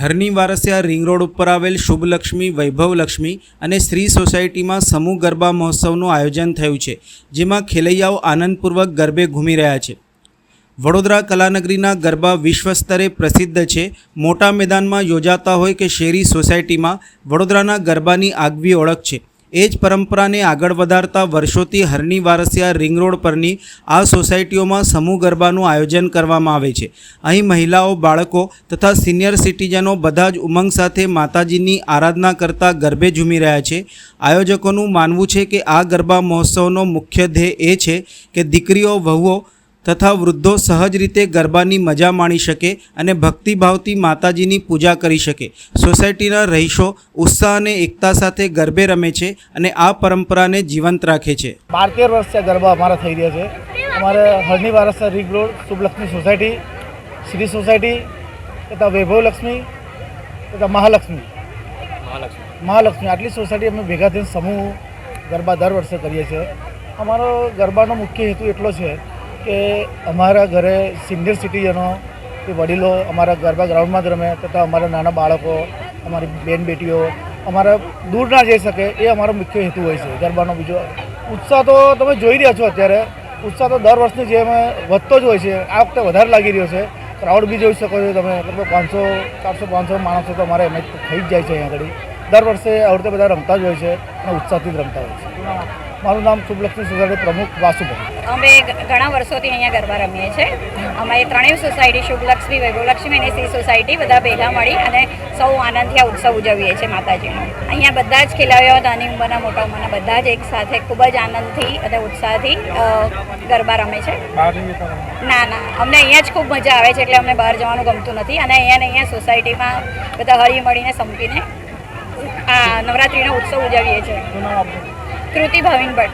હરની Varasiya ring road ઉપર આવેલ શુભલક્ષ્મી, વૈભવલક્ષ્મી અને શ્રી સોસાયટીમાં સમૂહ ગરબા મહોત્સવનું આયોજન થયું છે, જેમાં ખેલૈયાઓ આનંદપૂર્વક ગરબે ઘૂમી રહ્યા છે. વડોદરા કલાનગરીના ગરબા વિશ્વ સ્તરે પ્રસિદ્ધ છે. મોટા મેદાનમાં યોજાતા હોય કે શેરી સોસાયટીમાં, વડોદરાના ગરબાની આગવી ઓળખ છે. એ જ પરંપરાને આગળ વધારતા વર્ષોથી હરની વારસિયા રિંગ રોડ પરની આ સોસાયટીઓમાં સમૂહ ગરબાનું આયોજન કરવામાં આવે છે. અહીં મહિલાઓ, બાળકો તથા સિનિયર સિટીઝનો બધા જ ઉમંગ સાથે માતાજીની આરાધના કરતા ગરબે ઝૂમી રહ્યા છે. આયોજકોનું માનવું છે કે આ ગરબા મહોત્સવનો મુખ્ય ધ્યેય એ છે કે દીકરીઓ, વહુઓ તથા વૃદ્ધો સહજ રીતે ગરબાની મજા માણી શકે અને ભક્તિભાવથી માતાજીની પૂજા કરી શકે. સોસાયટીના રહીશો ઉત્સાહ અને એકતા સાથે ગરબે રમે છે અને આ પરંપરાને જીવંત રાખે છે. બાર તેર વર્ષથી ગરબા અમારા થઈ રહ્યા છે. અમારે Harni Warasiya ring road Shubhlaxmi society, Shri society, તથા વૈભવલક્ષ્મી, તથા મહાલક્ષ્મી. મહાલક્ષ્મી. આટલી સોસાયટી અમે ભેગા થઈને સમૂહ ગરબા દર વર્ષે કરીએ છીએ. અમારો ગરબાનો મુખ્ય હેતુ એટલો છે કે અમારા ઘરે સિનિયર સિટીઝનો કે વડીલો અમારા ગરબા ગ્રાઉન્ડમાં જ રમે તથા અમારા નાના બાળકો, અમારી બેન બેટીઓ, અમારા દૂર ના જઈ શકે એ અમારો મુખ્ય હેતુ હોય છે ગરબાનો બીજો. ઉત્સાહ તો તમે જોઈ રહ્યા છો અત્યારે. ઉત્સાહ તો દર વર્ષની જેમ વધતો જ હોય છે. આ વખતે વધારે લાગી રહ્યો છે. ક્રાઉડ બી જોઈ શકો છો તમે. લગભગ પાંચસો, ચારસો, પાંચસો માણસો તો અમારે એમ જ થઈ જ જાય છે અહીંયા આગળ. દર વર્ષે આ વખતે બધા રમતા જ હોય છે અને ઉત્સાહથી જ રમતા હોય છે. મારું નામ શુભલક્ષ્મી સોસાયટી પ્રમુખ વાસુભાઈ અમે ઘણા વર્ષોથી અહીંયા ગરબા રમીએ છીએ. અમારી ત્રણેય સોસાયટી શુભલક્ષ્મી વૈભવલક્ષ્મી અને સી સોસાયટી બધા ભેગા મળી અને સૌ આનંદથી આ ઉત્સવ ઉજવીએ છીએ માતાજીનો. અહીંયા બધા જ ખેલાડીઓ નાની ઉંમરના મોટા ઉંમરના બધા જ એક સાથે ખૂબ જ આનંદથી અને ઉત્સાહથી ગરબા રમે છે. ના ના અમને અહીંયા જ ખૂબ મજા આવે છે એટલે અમને બહાર જવાનું ગમતું નથી અને અહીંયા ને અહીંયા સોસાયટીમાં બધા હળી મળીને સંપીને આ નવરાત્રિનો ઉત્સવ ઉજવીએ છીએ. કૃતિ ભાવિન ભટ્ટ